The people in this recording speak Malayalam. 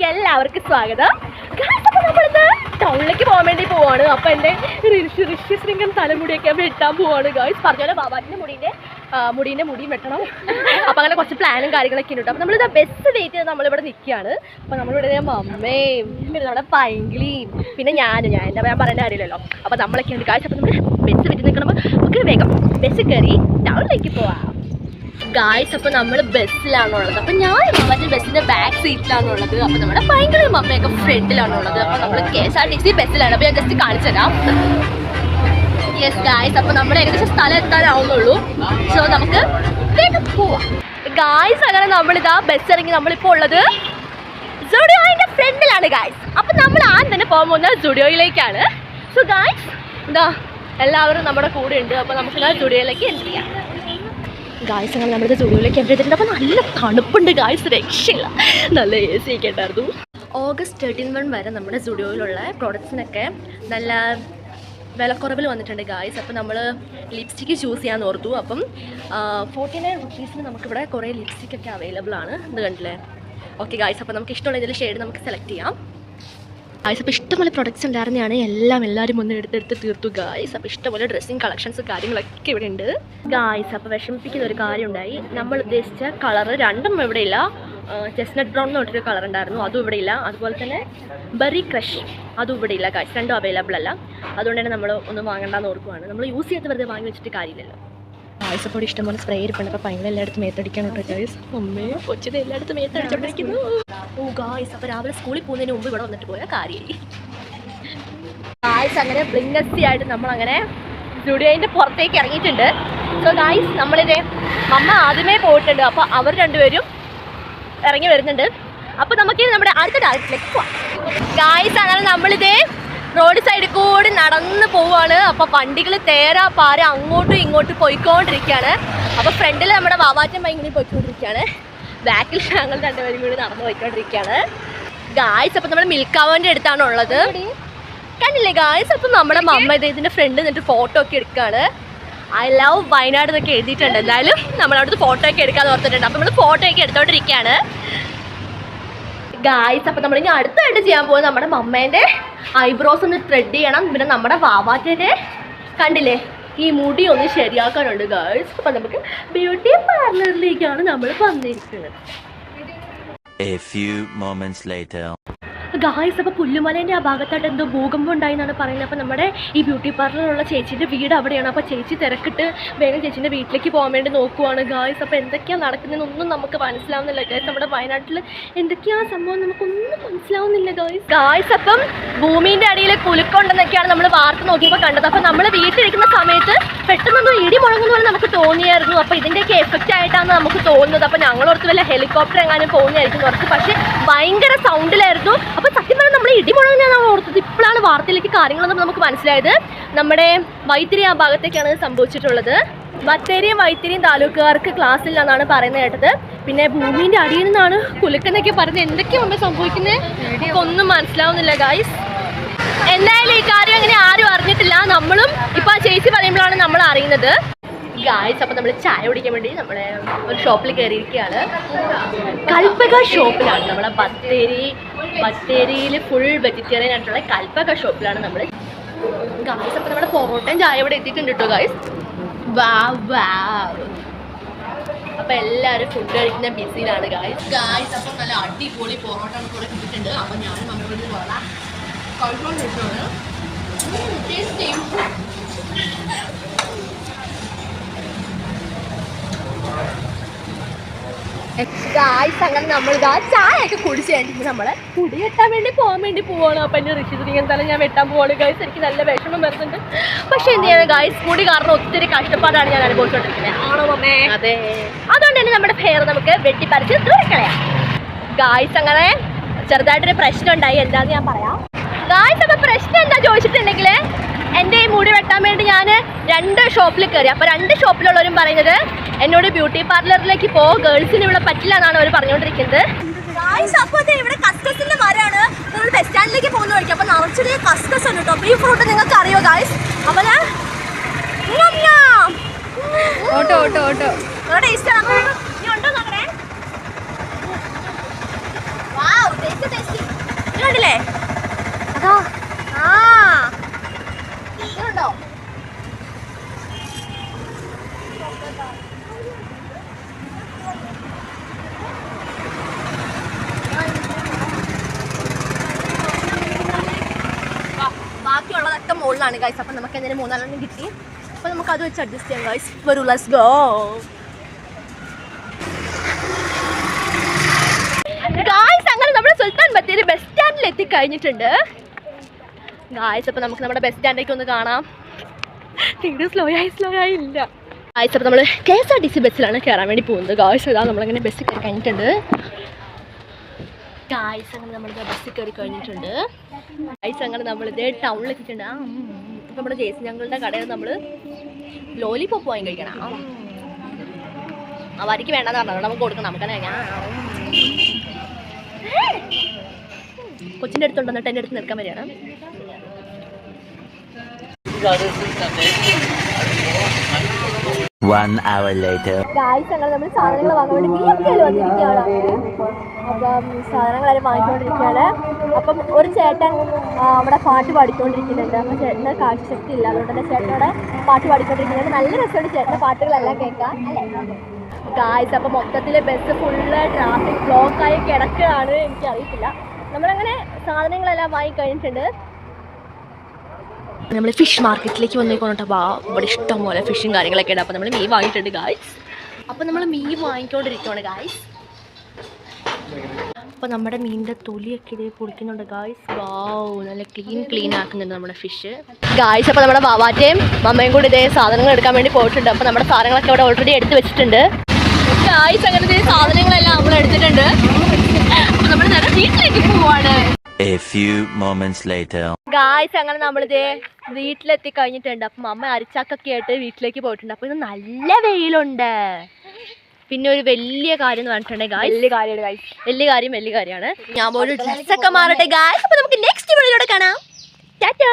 വീഡിയോയിലേക്ക് എല്ലാവർക്കും സ്വാഗതം. ടൗണിലേക്ക് പോകാൻ വേണ്ടി പോവാണ്. അപ്പൊ എന്റെ ഋഷി ഋഷി ശൃംഗം തലമുടിയൊക്കെ വെട്ടാൻ പോവാണ് ഗായ്സ് പറഞ്ഞ ബാബാറ്റിന്റെ മുടിന്റെ ആ, മുടീന്റെ മുടിയും വെട്ടണം. അപ്പൊ അങ്ങനെ കുറച്ച് പ്ലാനും കാര്യങ്ങളൊക്കെ ഉണ്ട്. അപ്പൊ നമ്മളിത് ബെസ്റ്റ് ചെയ്ത് നമ്മളിവിടെ നിൽക്കുകയാണ് അപ്പൊ നമ്മളിവിടെ മമ്മയും പിന്നെ നമ്മുടെ പൈങ്കിളിയും പിന്നെ ഞാനും ഞാൻ എന്താ ഞാൻ പറയേണ്ട കാര്യമില്ലല്ലോ. അപ്പൊ നമ്മളൊക്കെ ഉണ്ട് കാഴ്ച അപ്പൊ നമ്മൾ ബസ് വെയിറ്റ് നിൽക്കണം നമുക്ക് വേഗം ബസ് കയറി ടൗണിലേക്ക് പോവാം. ഗായ്സ് അപ്പൊ നമ്മൾ ബസ്സിലാണുള്ളത്. അപ്പൊ ഞാൻ മറ്റേ ബസ്സിന്റെ ബാക്ക് സീറ്റിലാണുള്ളത് അപ്പൊ നമ്മുടെ ഭയങ്കര മമ്മയൊക്കെ ഫ്രണ്ടിലാണുള്ളത് അപ്പൊ നമ്മൾ K S R T C ബസ്സിലാണ്. അപ്പൊ ഞാൻ ജസ്റ്റ് കാണിച്ചു തരാം. യെസ് ഗായ്സ് അപ്പൊ നമ്മൾ ഏകദേശം സ്ഥലം എത്താനാവുന്നുള്ളൂ. സോ നമുക്ക് പോവാം. ഗായ്സ് അങ്ങനെ നമ്മളിതാ ബസ് ഇറങ്ങി നമ്മളിപ്പോ ഉള്ളത് സുഡിയോയിന്റെ ഫ്രണ്ടിലാണ് ഗായ്സ് അപ്പൊ നമ്മൾ ആദ്യം തന്നെ പോകാൻ പോകുന്നത് സുഡിയോയിലേക്കാണ് സോ ഗായ്സ് എന്താ എല്ലാവരും നമ്മുടെ കൂടെ ഉണ്ട് അപ്പൊ നമുക്ക് സുഡിയോയിലേക്ക് എൻട്രി ചെയ്യാം. ഗായ്സ് അങ്ങനെ നമ്മുടെ സ്റ്റുഡിയോയിലേക്ക് എവിടെ അപ്പോൾ നല്ല തണുപ്പുണ്ട് ഗായ്സ് രക്ഷയില്ല. നല്ല എ സി ഒക്കെ ഉണ്ടായിരുന്നു. ഓഗസ്റ്റ് തേർട്ടീൻ വൺ വരെ നമ്മുടെ സ്റ്റുഡിയോയിലുള്ള പ്രോഡക്ട്സിനൊക്കെ നല്ല വിലക്കുറവിൽ വന്നിട്ടുണ്ട് ഗായ്സ് അപ്പോൾ നമ്മൾ ലിപ്സ്റ്റിക്ക് ചൂസ് ചെയ്യാൻ ഓർത്തു. അപ്പം ഫോർട്ടി നയൻ റുപ്പീസിന് നമുക്കിവിടെ കുറേ ലിപ്സ്റ്റിക്കൊക്കെ അവൈലബിൾ ആണ്. ഇത് കണ്ടില്ലേ? ഓക്കെ ഗായ്സ് അപ്പോൾ നമുക്ക് ഇഷ്ടമുള്ള ഇതിൽ ഷെയ്ഡ് നമുക്ക് സെലക്ട് ചെയ്യാം. ഗായ്സ് അപ്പോൾ ഇഷ്ടംപോലെ പ്രൊഡക്ട്സ് ഉണ്ടായിരുന്നതാണ്. എല്ലാം എല്ലാവരും ഒന്ന് എടുത്തെടുത്ത് തീർത്തു ഗായ്സ് അപ്പോൾ ഇഷ്ടംപോലെ ഡ്രസ്സിങ് കളക്ഷൻസ് കാര്യങ്ങളൊക്കെ ഇവിടെ ഉണ്ട്. ഗായ്സ് അപ്പോൾ വിഷമിപ്പിക്കുന്ന ഒരു കാര്യം ഉണ്ടായി നമ്മൾ ഉദ്ദേശിച്ച കളർ രണ്ടും ഇവിടെ ഇല്ല. ചെസ്നട്ട് ബ്രൗൺ എന്ന് പറഞ്ഞൊരു കളർ ഉണ്ടായിരുന്നു. അതും ഇവിടെ ഇല്ല. അതുപോലെ തന്നെ ബെറി ക്രഷ് അതും ഇവിടെ ഇല്ല ഗായ്സ് രണ്ടും അവൈലബിൾ അല്ല. അതുകൊണ്ട് തന്നെ നമ്മൾ ഒന്ന് വാങ്ങണ്ടെന്ന് ഓർക്കുവാണ്. നമ്മൾ യൂസ് ചെയ്ത് വെറുതെ വാങ്ങി വെച്ചിട്ട് കാര്യമില്ലല്ലോ. ഗായ്സ് അപ്പോൾ ഇഷ്ടംപോലെ സ്പ്രേ ഇരിപ്പുണ്ട്. അപ്പോൾ ഭയങ്കര എല്ലായിടത്തും മേത്തടിക്കണം കേട്ടോ ഗൈസ് അമ്മേ കൊച്ചിത് എല്ലായിടത്തും മേത്തടിച്ചോണ്ടിരിക്കുന്നു. ഓ ഗായ്സ് അപ്പോൾ രാവിലെ സ്കൂളിൽ പോകുന്നതിന് മുമ്പ് ഇവിടെ വന്നിട്ട് പോയ കാര്യമായി ഗായ്സ് അങ്ങനെ ബ്ലിങ്കസി ആയിട്ട് നമ്മൾ അങ്ങനെ സ്റ്റുഡിയോയിന്റെ പുറത്തേക്ക് ഇറങ്ങിയിട്ടുണ്ട്. സോ ഗായ്സ് നമ്മളിത് അമ്മ ആദ്യമേ പോയിട്ടുണ്ട്. അപ്പോൾ അവർ രണ്ടുപേരും ഇറങ്ങി വരുന്നുണ്ട്. അപ്പോൾ നമുക്ക് നമ്മുടെ അടുത്ത ഡയറക്റ്റിലേക്ക് പോവാം. ഗായ്സ് അങ്ങനെ നമ്മളിതേ റോഡ് സൈഡിൽ കൂടി നടന്ന് പോവാണ്. അപ്പോൾ വണ്ടികൾ തേരാ പാര അങ്ങോട്ടും ഇങ്ങോട്ടും പോയിക്കൊണ്ടിരിക്കുകയാണ് അപ്പോൾ ഫ്രണ്ടിൽ നമ്മുടെ വാവാറ്റം ഭയങ്കര പോയിക്കൊണ്ടിരിക്കുകയാണ് ബാക്കിൽ ഞങ്ങൾ രണ്ടുപേരും കൂടി നടന്ന് പോയിക്കൊണ്ടിരിക്കുകയാണ് ഗായ്സ് അപ്പോൾ നമ്മുടെ മിൽക്കാവന്റെ അടുത്താണ് ഉള്ളത്. കണ്ടില്ലേ ഗായ്സ് അപ്പം നമ്മുടെ മമ്മ ഇതിന്റെ ഫ്രണ്ട് നിന്നിട്ട് ഫോട്ടോ ഒക്കെ എടുക്കുകയാണ് ഐ ലവ് വയനാട് എന്നൊക്കെ എഴുതിയിട്ടുണ്ട്. എന്തായാലും നമ്മളവിടുത്തെ ഫോട്ടോ ഒക്കെ എടുക്കാന്ന് ഓർത്തിട്ടുണ്ട്. അപ്പം നമ്മൾ ഫോട്ടോ ഒക്കെ എടുത്തോണ്ടിരിക്കുകയാണ് ഗായ്സ് അപ്പം നമ്മൾ ഇനി അടുത്തായിട്ട് ചെയ്യാൻ പോകുന്നത് നമ്മുടെ മമ്മേന്റെ ഐബ്രോസ് ഒന്ന് ത്രെഡ് ചെയ്യണം. പിന്നെ നമ്മുടെ വാവാറ്റേന്റെ കണ്ടില്ലേ? ഈ മുടി ഒന്ന് ശരിയാക്കാനുണ്ട് ഗായ്സ് അപ്പം നമുക്ക് ബ്യൂട്ടി പാർലറിലേക്കാണ് നമ്മൾ വന്നിരിക്കുന്നത്. A few moments later. Guys അപ്പോൾ പുല്ലുമലേന്റെ ആ ഭാഗത്തായിട്ട് എന്തോ ഭൂകമ്പം ഉണ്ടായി എന്നാണ് പറയുന്നത്. അപ്പോൾ നമ്മുടെ ഈ ബ്യൂട്ടി പാർലറിലുള്ള ചേച്ചീന്റെ വീട് അവിടെയാണ്. അപ്പോൾ ചേച്ചി തിരക്കിട്ട് വേഗം ചേച്ചീന്റെ വീട്ടിലേക്ക് പോകാൻ വേണ്ടി നോക്കുവാണ്. ഗായ്സ് അപ്പോൾ എന്തൊക്കെയാണ് നടക്കുന്നതെന്നൊന്നും നമുക്ക് മനസ്സിലാവുന്നില്ല. ഗായ്സ് നമ്മുടെ വയനാട്ടിൽ എന്തൊക്കെയാണ് സംഭവം നമുക്കൊന്നും മനസ്സിലാവുന്നില്ല ഗായ്സ് ഗായ്സ് അപ്പം ഭൂമിന്റെ അടിയിൽ കുലുക്കുണ്ടെന്നൊക്കെയാണ് നമ്മൾ വാർത്ത നോക്കിയപ്പോൾ കണ്ടത്. അപ്പോൾ നമ്മൾ വീട്ടിലിരിക്കുന്ന സമയത്ത് പെട്ടെന്നൊന്നും ഇടി മുഴങ്ങുന്ന പോലെ നമുക്ക് തോന്നിയായിരുന്നു. അപ്പോൾ ഇതിന്റെയൊക്കെ എഫക്റ്റ് ആയിട്ടാണ് നമുക്ക് തോന്നുന്നത്. അപ്പൊ ഞങ്ങൾ ഓർത്ത് വല്ല ഹെലികോപ്റ്റർ എങ്ങാനും പോകുന്നതായിരിക്കും കുറച്ച്. പക്ഷെ ഭയങ്കര സൗണ്ടിലായിരുന്നു അപ്പൊ സത്യം പറഞ്ഞാൽ നമ്മൾ ഇടി മുഴങ്ങുന്നതാണ് ഓർത്തത്? ഇപ്പോഴാണ് വാർത്തയിലേക്ക് കാര്യങ്ങളൊന്നും നമുക്ക് മനസ്സിലായത്. നമ്മുടെ വൈത്തിരി ആ ഭാഗത്തേക്കാണ് സംഭവിച്ചിട്ടുള്ളത്. ബത്തേരിയും വൈത്തിരിയും താലൂക്കുകാർക്ക് ക്ലാസ്സിൽ നിന്നാണ് പറയുന്നത് കേട്ടത്. പിന്നെ ഭൂമിന്റെ അടിയിൽ നിന്നാണ് കുലുക്കെന്നൊക്കെ പറഞ്ഞത് എന്തൊക്കെയാണ് സംഭവിക്കുന്നത് ഒന്നും മനസ്സിലാവുന്നില്ല ഗായ്സ് എന്തായാലും ഈ കാര്യം അങ്ങനെ ആരും അറിഞ്ഞിട്ടില്ല. നമ്മളും ഇപ്പൊ ആ ചേച്ചി പറയുമ്പോഴാണ് നമ്മൾ അറിയുന്നത്. ഗായ്സ് അപ്പൊ നമ്മൾ ചായ കുടിക്കാൻ വേണ്ടി നമ്മളെ ഒരു ഷോപ്പിൽ കയറിയിരിക്കുകയാണ് കൽപ്പക ഷോപ്പിലാണ് നമ്മളെ ബത്തേരി ബത്തേരിയിൽ ഫുൾ വെജിറ്റേറിയൻ ആയിട്ടുള്ള കൽപ്പക ഷോപ്പിലാണ് നമ്മൾ ഗായ്സ് അപ്പൊ നമ്മുടെ പൊറോട്ടയും ചായ ഇവിടെ എത്തിയിട്ടുണ്ട് കേട്ടോ ഗായ്സ് വാ വാ അപ്പൊ എല്ലാരും ഫുഡ് കഴിക്കുന്ന ബിസിയിലാണ് ഗായ്സ് ഗായ്സ് അപ്പൊ നല്ല അടിപൊളി പൊറോട്ട കൂടെ കിട്ടിയിട്ടുണ്ട്. അപ്പൊ ഞാനും മമ്മി പോകാം കഴിച്ചുകൊണ്ടിരിക്കുകയാണ് ടേസ്റ്റ് ഗായ്സ് അങ്ങനെ നമ്മൾ ഇതാ ചായ ഒക്കെ കുടിച്ച് കഴിഞ്ഞിട്ട് നമ്മൾ കുടി വെട്ടാൻ വേണ്ടി പോകാൻ വേണ്ടി പോവാണ്. അപ്പൊ എന്റെ ഋഷി തന്നെ ഞാൻ വെട്ടാൻ പോവാണ്. ഗായ്സ് എനിക്ക് നല്ല വിഷമം വരുന്നുണ്ട്. പക്ഷെ എന്ത് ചെയ്യാൻ ഗായ്സ് മുടി കാരണം ഒത്തിരി കഷ്ടപ്പാടാണ് ഞാൻ അനുഭവിച്ചുകൊണ്ടിരിക്കുന്നത് ആണോ മമ്മേ? അതെ. അതുകൊണ്ട് തന്നെ നമ്മുടെ ഫെയർ നമുക്ക് വെട്ടിപ്പറിച്ച് ദൂരെ കളയാം ഗായ്സ് അങ്ങനെ ചെറുതായിട്ടൊരു പ്രശ്നം ഉണ്ടായി എന്താന്ന് ഞാൻ പറയാം? ഗായ്സ് അപ്പൊ പ്രശ്നം എന്താ ചോദിച്ചിട്ടുണ്ടെങ്കിൽ എന്റെ ഈ മുടി വെട്ടാൻ വേണ്ടി ഞാൻ രണ്ട് ഷോപ്പിൽ കയറി അപ്പോൾ രണ്ട് ഷോപ്പിലുള്ളവരും പറയുന്നത് എന്നോട് ബ്യൂട്ടി പാർലറിലേക്ക് പോ ഗേൾസിന് ഇവിടെ പറ്റില്ല എന്നാണ് അവർ പറഞ്ഞുകൊണ്ടിരിക്കുന്നത് അപ്പോൾ ഇവിടെ കസ്കസിന്റെ മരമാണ്. നമ്മൾ ബസ് സ്റ്റാൻഡിലേക്ക് പോകുന്ന വഴിക്ക്. അപ്പോൾ നിറച്ചൊരു കസ്കസ് ഉണ്ട് കേട്ടോ അപ്പോൾ ഈ ഫ്രൂട്ട് നിങ്ങൾക്ക് അറിയോ ഗായ്സ് അപ്പോൾ ഞാൻ ഓട്ടോ ഓട്ടോ ഓട്ടോ. ടേസ്റ്റ് ആണ്. ഇനി ഉണ്ടോ നോക്കണേ? വാവ് ടേസ്റ്റ് കണ്ടില്ലേ അതാ ആ ഇതുണ്ടോ ബാക്കിയുള്ളതൊക്കെ മുകളിലാണ് ഗൈസ് അപ്പം നമുക്ക് എന്തെങ്കിലും മൂന്നാലെണ്ണം കിട്ടി. അപ്പം നമുക്ക് അത് വെച്ച് അഡ്ജസ്റ്റ് ചെയ്യാം ഗൈസ് വരൂ ലെറ്റ്സ് ഗോ ഗായ്സ് അങ്ങനെ നമ്മുടെ സുൽത്താൻ ബത്തേരി ബസ് സ്റ്റാൻഡിൽ എത്തിക്കഴിഞ്ഞിട്ടുണ്ട്. ഗായ്സ് അപ്പം നമുക്ക് നമ്മുടെ ബസ് സ്റ്റാൻഡിലേക്ക് ഒന്ന് കാണാം. തീരെ സ്ലോ ആയി സ്ലോ ആയി ഇല്ല. ഗായ്സ് അപ്പം നമ്മൾ K S R T C ബസ്സിലാണ് കയറാൻ വേണ്ടി പോകുന്നത്. ഗായ്സ് ഇതാ നമ്മളിങ്ങനെ ബസ്സിൽ കയറി കഴിഞ്ഞിട്ടുണ്ട്. ഗായ്സ് അങ്ങനെ നമ്മൾ ബസ്സിൽ കയറി കഴിഞ്ഞിട്ടുണ്ട്. ഗായ്സ് അങ്ങനെ നമ്മൾ ഇതേ ടൗണിൽ എത്തിയിട്ടുണ്ട് ആ നമ്മുടെ ജേസി ഞങ്ങളുടെ കടയിൽ നമ്മൾ ലോലിപ്പോ വാങ്ങി കഴിക്കണം. അവർക്ക് വേണ്ടെന്ന് പറഞ്ഞത് നമുക്ക് കൊടുക്കണം. നമുക്ക് ഞാൻ കൊച്ചിന്റെ അടുത്തുണ്ട് എന്നിട്ട് എന്റെ അടുത്ത് നിൽക്കാൻ വരികയാണ്. One hour later. ഗായ്സ് അങ്ങനെ നമ്മൾ സാധനങ്ങൾ വാങ്ങാൻ വേണ്ടി കെയിൽ വന്നിരിക്കുകയാണ്. അപ്പം സാധനങ്ങളെല്ലാം വാങ്ങിച്ചുകൊണ്ടിരിക്കുകയാണ് അപ്പം ഒരു ചേട്ടൻ അവിടെ പാട്ട് പാടിക്കൊണ്ടിരിക്കുന്നുണ്ട്. അപ്പം ചേട്ടന് കാഴ്ചശക്തി ഇല്ല. അതുകൊണ്ട് തന്നെ ചേട്ടനോടെ പാട്ട് പാടിക്കൊണ്ടിരിക്കുന്നുണ്ട്. നല്ല രസമുണ്ട് ചേട്ടന്റെ പാട്ടുകളെല്ലാം കേൾക്കാൻ. ഗായ്സ് അപ്പം മൊത്തത്തിൽ ബസ് ഫുള്ള് ട്രാഫിക് ബ്ലോക്കായി കിടക്കുകയാണ്. എനിക്കറിയത്തില്ല. നമ്മളങ്ങനെ സാധനങ്ങളെല്ലാം വാങ്ങിക്കഴിഞ്ഞിട്ടുണ്ട്. നമ്മൾ ഫിഷ് മാർക്കറ്റിലേക്ക് വന്നേക്കോട്ടോ അപ്പോൾ ഇവിടെ ഇഷ്ടം പോലെ ഫിഷും കാര്യങ്ങളൊക്കെ ഉണ്ട്. അപ്പോൾ നമ്മൾ മീൻ വാങ്ങിയിട്ടുണ്ട് ഗായ്സ് അപ്പോൾ നമ്മൾ മീൻ വാങ്ങിക്കൊണ്ടിരിക്കുകയാണ് ഗായ്സ് അപ്പോൾ നമ്മുടെ മീനിന്റെ തൊലിയൊക്കെ ഇതേ പൊളിക്കുന്നുണ്ട് ഗായ്സ് വാവ് നല്ല ക്ലീൻ ക്ലീൻ ആക്കുന്നുണ്ട് നമ്മുടെ ഫിഷ് ഗായ്സ് അപ്പോൾ നമ്മുടെ വാവാറ്റയും മമ്മയും കൂടി ഇതേ സാധനങ്ങൾ എടുക്കാൻ വേണ്ടി പോയിട്ടുണ്ട്. അപ്പോൾ നമ്മുടെ സാധനങ്ങളൊക്കെ അവിടെ ഓൾറെഡി എടുത്ത് വെച്ചിട്ടുണ്ട്. ഗായ്സ് അങ്ങനെ ഇതേ സാധനങ്ങളെല്ലാം നമ്മൾ എടുത്തിട്ടുണ്ട്. അപ്പോൾ നമ്മൾ നേരെ വീട്ടിലേക്ക് പോവാണ്. A few moments later. Guys അങ്ങനെ നമ്മളിത് വീട്ടിലെത്തി കഴിഞ്ഞിട്ടുണ്ട്. അപ്പം അമ്മ അരിച്ചാക്കൊക്കെ ആയിട്ട് വീട്ടിലേക്ക് പോയിട്ടുണ്ട്. അപ്പം ഇത് നല്ല വെയിലുണ്ട്. പിന്നെ ഒരു വലിയ കാര്യം എന്ന് പറഞ്ഞിട്ടുണ്ടെങ്കിൽ വലിയ കാര്യമാണ് ഗായ്സ് വലിയ കാര്യം വലിയ കാര്യമാണ്. ഞാൻ പോലും ഡ്രസ്സൊക്കെ മാറട്ടെ ഗായ്സ് അപ്പം നമുക്ക് നെക്സ്റ്റ് വീഡിയോയിലൂടെ കാണാം. ടാറ്റാ